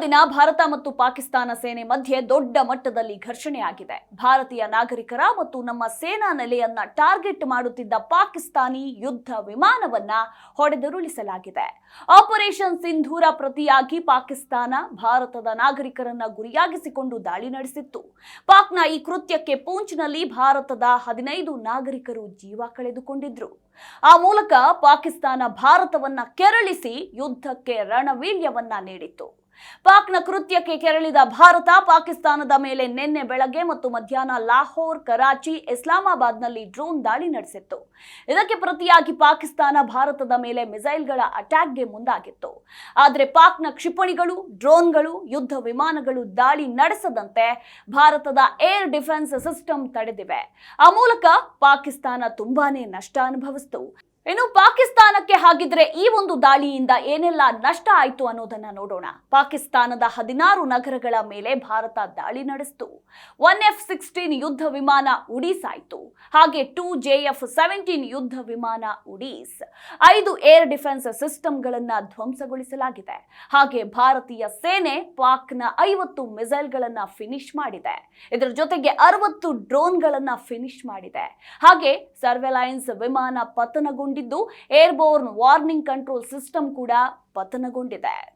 ದಿನ ಭಾರತ ಮತ್ತು ಪಾಕಿಸ್ತಾನ ಸೇನೆ ಮಧ್ಯೆ ದೊಡ್ಡ ಮಟ್ಟದಲ್ಲಿ ಘರ್ಷಣೆಯಾಗಿದೆ. ಭಾರತೀಯ ನಾಗರಿಕರ ಮತ್ತು ನಮ್ಮ ಸೇನಾ ನೆಲೆಯನ್ನ ಟಾರ್ಗೆಟ್ ಮಾಡುತ್ತಿದ್ದ ಪಾಕಿಸ್ತಾನಿ ಯುದ್ಧ ವಿಮಾನವನ್ನ ಹೊಡೆದುರುಳಿಸಲಾಗಿದೆ. ಆಪರೇಷನ್ ಸಿಂಧೂರ ಪ್ರತಿಯಾಗಿ ಪಾಕಿಸ್ತಾನ ಭಾರತದ ನಾಗರಿಕರನ್ನ ಗುರಿಯಾಗಿಸಿಕೊಂಡು ದಾಳಿ ನಡೆಸಿತ್ತು. ಪಾಕ್ನ ಈ ಕೃತ್ಯಕ್ಕೆ ಪೂಂಚ್ನಲ್ಲಿ ಭಾರತದ ಹದಿನೈದು ನಾಗರಿಕರು ಜೀವ ಕಳೆದುಕೊಂಡಿದ್ರು. ಆ ಮೂಲಕ ಪಾಕಿಸ್ತಾನ ಭಾರತವನ್ನ ಕೆರಳಿಸಿ ಯುದ್ಧಕ್ಕೆ ರಣವೀರ್ಯವನ್ನ ನೀಡಿತ್ತು. ಪಾಕ್ನ ಕೃತ್ಯಕ್ಕೆ ಕೆರಳಿದ ಭಾರತ, ಪಾಕಿಸ್ತಾನದ ಮೇಲೆ ನಿನ್ನೆ ಬೆಳಗ್ಗೆ ಮತ್ತು ಮಧ್ಯಾಹ್ನ ಲಾಹೋರ್, ಕರಾಚಿ, ಇಸ್ಲಾಮಾಬಾದ್ನಲ್ಲಿ ಡ್ರೋನ್ ದಾಳಿ ನಡೆಸಿತ್ತು. ಇದಕ್ಕೆ ಪ್ರತಿಯಾಗಿ ಪಾಕಿಸ್ತಾನ ಭಾರತದ ಮೇಲೆ ಮಿಸೈಲ್ಗಳ ಅಟ್ಯಾಕ್ಗೆ ಮುಂದಾಗಿತ್ತು. ಆದರೆ ಪಾಕ್ನ ಕ್ಷಿಪಣಿಗಳು, ಡ್ರೋನ್ಗಳು, ಯುದ್ಧ ವಿಮಾನಗಳು ದಾಳಿ ನಡೆಸದಂತೆ ಭಾರತದ ಏರ್ ಡಿಫೆನ್ಸ್ ಸಿಸ್ಟಮ್ ತಡೆದಿವೆ. ಆ ಮೂಲಕ ಪಾಕಿಸ್ತಾನ ತುಂಬಾನೇ ನಷ್ಟ ಅನುಭವಿಸಿತು. ಇನ್ನು ಹಾಗಿದ್ರೆ ಈ ಒಂದು ದಾಳಿಯಿಂದ ಏನೆಲ್ಲ ನಷ್ಟ ಆಯಿತು ಅನ್ನೋದನ್ನ ನೋಡೋಣ. ಪಾಕಿಸ್ತಾನದ ಹದಿನಾರು ನಗರಗಳ ಮೇಲೆ ಭಾರತ ದಾಳಿ ನಡೆಸಿತು. ಒನ್ ಎಫ್ ಸಿಕ್ಸ್ಟೀನ್ ಯುದ್ಧ ವಿಮಾನ ಉಡೀಸ್ ಆಯಿತು ಹಾಗೆ ಟೂ ಜೆ ಎಫ್ ಸೆವೆಂಟೀನ್ ಯುದ್ಧ ವಿಮಾನ ಉಡೀಸ್. ಐದು ಏರ್ ಡಿಫೆನ್ಸ್ ಸಿಸ್ಟಮ್ಗಳನ್ನ ಧ್ವಂಸಗೊಳಿಸಲಾಗಿದೆ. ಹಾಗೆ ಭಾರತೀಯ ಸೇನೆ ಪಾಕ್ನ ಐವತ್ತು ಮಿಸೈಲ್ಗಳನ್ನ ಫಿನಿಶ್ ಮಾಡಿದೆ. ಇದರ ಜೊತೆಗೆ ಅರವತ್ತು ಡ್ರೋನ್ಗಳನ್ನ ಫಿನಿಶ್ ಮಾಡಿದೆ. ಹಾಗೆ ಸರ್ವೆಲೈನ್ಸ್ ವಿಮಾನ ಪತನಗೊಂಡಿದ್ದು ಏರ್ಬೋರ್ನ್ ವಾರ್ನಿಂಗ್ ಕಂಟ್ರೋಲ್ ಸಿಸ್ಟಮ್ ಕೂಡ ಪತನಗೊಂಡಿದೆ.